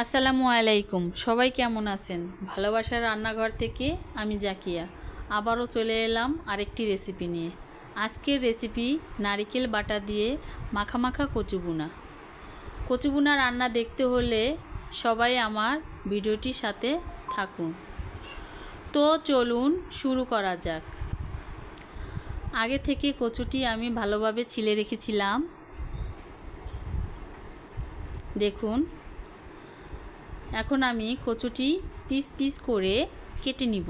আসসালামু আলাইকুম। সবাই কেমন আছেন? ভালোবাসার রান্নাঘর থেকে আমি জাকিয়া। আবারও চলে এলাম আরেকটি রেসিপি নিয়ে। আজকের রেসিপি নারিকেল বাটা দিয়ে মাখা মাখা কচুবুনা কচুবুনা রান্না দেখতে হলে সবাই আমার ভিডিওটির সাথে থাকুন। তো চলুন শুরু করা যাক। আগে থেকে কচুটি আমি ভালোভাবে ছিলে রেখেছিলাম। দেখুন এখন আমি কচুটি পিস পিস করে কেটে নিব।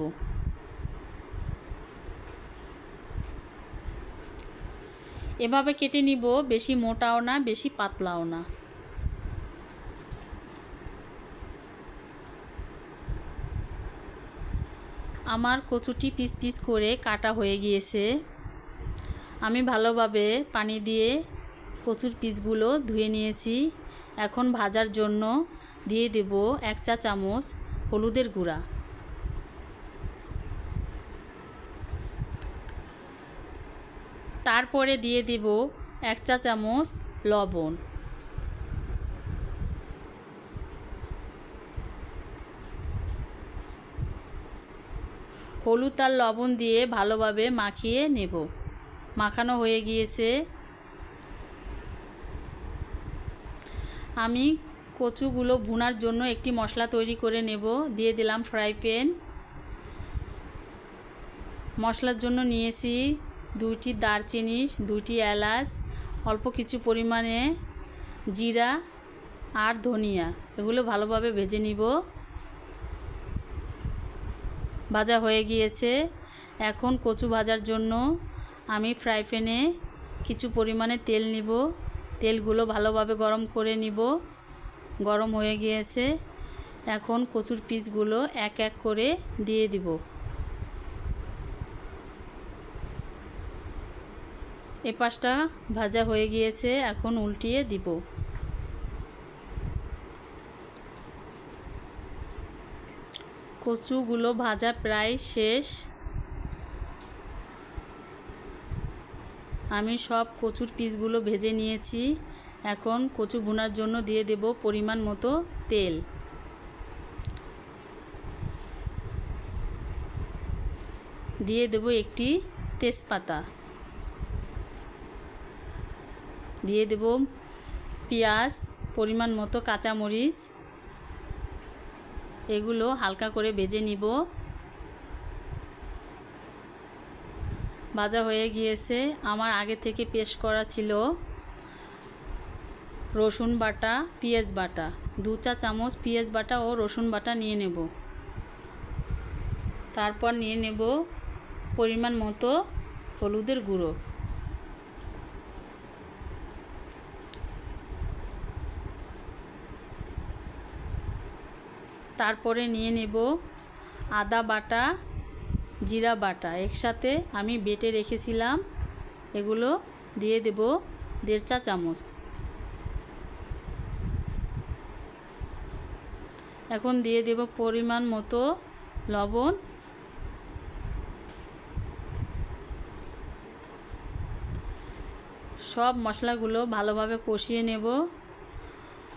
এভাবে কেটে নিব, বেশি মোটাও না, বেশি পাতলাও না। আমার কচুটি পিস পিস করে কাটা হয়ে গিয়েছে। আমি ভালোভাবে পানি দিয়ে কচুর পিসগুলো ধুয়ে নিয়েছি। এখন ভাজার জন্য দিয়ে দেব এক চা চামচ হলুদের গুঁড়া। তারপরে দিয়ে দেব এক চা চামচ লবণ। হলুদ আর লবণ দিয়ে ভালোভাবে মাখিয়ে নেব। মাখানো হয়ে গিয়েছে। আমি কচুগুলো ভুনার জন্য একটি মশলা তৈরি করে নেব। দিয়ে দিলাম ফ্রাই প্যান। মশলার জন্য নিয়েছি দুইটি দারচিনি, দুইটি এলাচ, অল্প কিছু পরিমাণে জিরা আর ধনিয়া। এগুলো ভালোভাবে ভেজে নিব। ভাজা হয়ে গিয়েছে। এখন কচু ভাজার জন্য আমি ফ্রাই প্যানে কিছু পরিমাণে তেল নিব। তেলগুলো ভালোভাবে গরম করে নিব। গরম হয়ে গিয়েছে। এখন কচুর পিসগুলো এক এক করে দিয়ে দিব। এ পাশটা ভাজা হয়ে গিয়েছে, এখন উল্টিয়ে দিব। কচুগুলো ভাজা প্রায় শেষ। আমি সব কচুর পিসগুলো ভেজে নিয়েছি। এখন কচু ভুনার জন্য দিয়ে দেব পরিমাণ মতো তেল। দিয়ে দেব একটি তেজপাতা। দিয়ে দেব পেঁয়াজ, পরিমাণ মতো কাঁচামরিচ। এগুলো হালকা করে ভেজে নিব। ভাজা হয়ে গিয়েছে। আমার আগে থেকে পেস্ট করা ছিল। রসুন বাটা, পেঁয়াজ বাটা। দু চা চামচ পেঁয়াজ বাটা ও রসুন বাটা নিয়ে নেব। তারপর নিয়ে নেব পরিমাণ মতো হলুদের গুঁড়ো। তারপরে নিয়ে নেব আদা বাটা, জিরা বাটা। একসাথে আমি বেটে রেখেছিলাম। এগুলো দিয়ে দেব দেড় চা চামচ। এখন দিয়ে দেব পরিমাণ মতো লবণ। সব মশলাগুলো ভালোভাবে কষিয়ে নেব।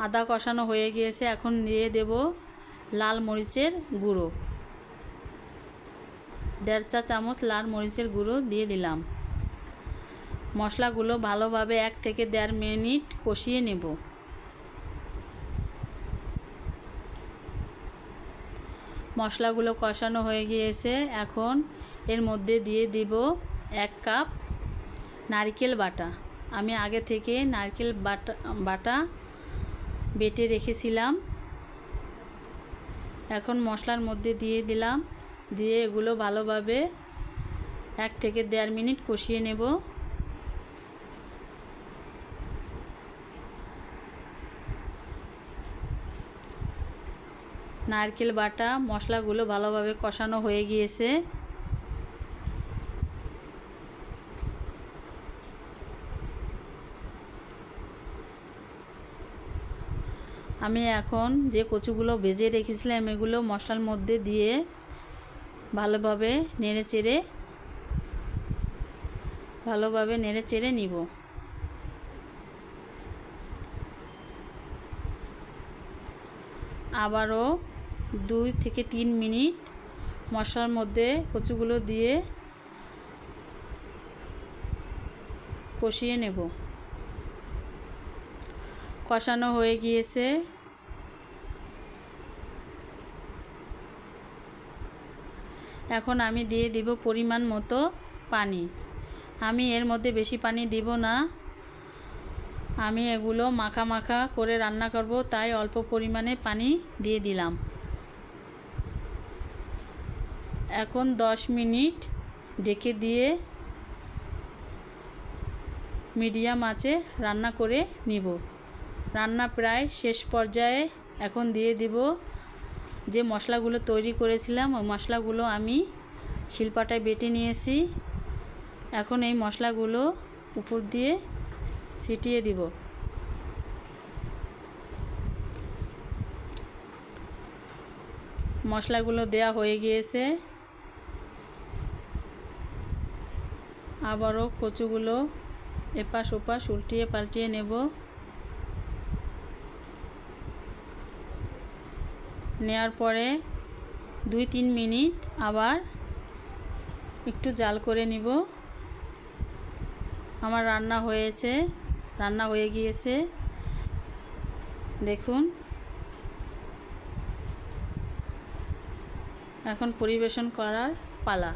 আদা কষানো হয়ে গিয়েছে, এখন দিয়ে দেব লাল মরিচের গুঁড়ো। দেড় চা চামচ লাল মরিচের গুঁড়ো দিয়ে দিলাম। মশলাগুলো ভালোভাবে এক থেকে দেড় মিনিট কষিয়ে নেব। মশলাগুলো কষানো হয়ে গিয়েছে। এখন এর মধ্যে দিয়ে দিব এক কাপ নারকেল বাটা। আমি আগে থেকে নারকেল বাটা বাটা বেটে রেখেছিলাম। এখন মশলার মধ্যে দিয়ে দিলাম। দিয়ে এগুলো ভালোভাবে এক থেকে দেড় মিনিট কষিয়ে নেব। নারকেল বাটা মশলাগুলো ভালোভাবে কষানো হয়ে গিয়েছে। আমি এখন যে কচুগুলো ভেজে রেখেছিলাম এগুলো মশলার মধ্যে দিয়ে ভালোভাবে নেড়ে চেড়ে, ভালোভাবে নেড়ে চেড়ে নিব। আবারও দুই থেকে তিন মিনিট মশলার মধ্যে কচুগুলো দিয়ে কষিয়ে নেব। কষানো হয়ে গিয়েছে। এখন আমি দিয়ে দিব পরিমাণ মতো পানি। আমি এর মধ্যে বেশি পানি দিব না। আমি এগুলো মাখা মাখা করে রান্না করব, তাই অল্প পরিমাণে পানি দিয়ে দিলাম। এখন দশ মিনিট ঢেকে দিয়ে মিডিয়াম আঁচে রান্না করে নিব। রান্না প্রায় শেষ পর্যায়ে এখন দিয়ে দিব যে মশলাগুলো তৈরি করেছিলাম, ওই মশলাগুলো আমি শিলপাটায় বেটে নিয়েছি। এখন এই মশলাগুলো উপর দিয়ে ছিটিয়ে দিব। মশলাগুলো দেয়া হয়ে গিয়েছে। আবারও কচুগুলো এপাশ ওপাশ উল্টিয়ে পাল্টিয়ে নেব। নেওয়ার পরে দুই তিন মিনিট আবার একটু জাল করে নিব। আমার রান্না হয়েছে, রান্না হয়ে গিয়েছে। দেখুন। এখন পরিবেশন করার পালা।